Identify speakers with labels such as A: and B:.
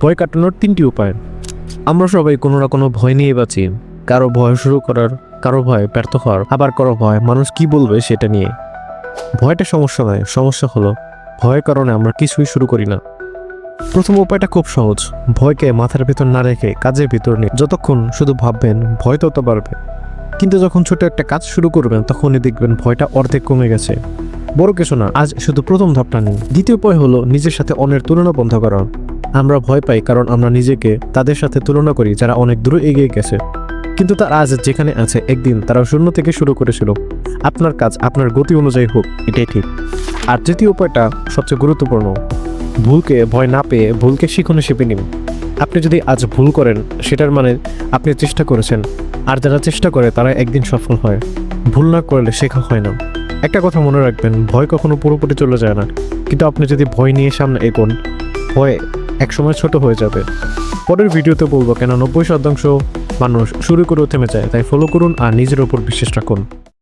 A: ভয় কাটানোর তিনটি উপায়। আমরা সবাই কোনো না কোনো ভয় নিয়ে বাঁচি। কারও ভয় শুরু করার, কারও ভয় ব্যর্থ হওয়ার, আবার কারও ভয় মানুষ কি বলবে সেটা নিয়ে। ভয়টা সমস্যা নয়, সমস্যা হলো ভয়ের কারণে আমরা কিছুই শুরু করি না। প্রথম উপায়টা খুব সহজ, ভয়কে মাথার ভেতর না রেখে কাজের ভিতর নিয়ে যতক্ষণ শুধু ভাববেন ভয় তত বাড়বে। কিন্তু যখন ছোট একটা কাজ শুরু করবেন, তখনই দেখবেন ভয়টা অর্ধেক কমে গেছে। বড় কিছু না, আজ শুধু প্রথম ধাপটা নিন। দ্বিতীয় উপায় হলো নিজের সাথে অন্যের তুলনা বন্ধ করা। আমরা ভয় পাই কারণ আমরা নিজেকে তাদের সাথে তুলনা করি যারা অনেক দূরে এগিয়ে গেছে। কিন্তু তার আজ যেখানে আছে একদিন তারা শূন্য থেকে শুরু করেছিল। আপনার কাজ, আপনার গতি অনুযায়ী হোক, এটাই ঠিক। আর তৃতীয় উপায়টা সবচেয়ে গুরুত্বপূর্ণ, ভুলকে ভয় না পেয়ে ভুলকে শিখনে শিপে নিন। আপনি যদি আজ ভুল করেন, সেটার মানে আপনি চেষ্টা করেছেন, আর যারা চেষ্টা করে, তারা একদিন সফল হয়। ভুল না করলে শেখা হয় না। একটা কথা মনে রাখবেন, ভয় কখনো পুরোপুরি চলে যায় না। কিন্তু আপনি যদি ভয় নিয়ে সামনে এগোন, ভয় একসময় ছোট হয়ে যাবে। পরের ভিডিওতে বলব কেন নব্বই শতাংশ মানুষ শুরু করেও থেমে যায়, তাই ফলো করুন আর নিজের ওপর বিশ্বাস রাখুন।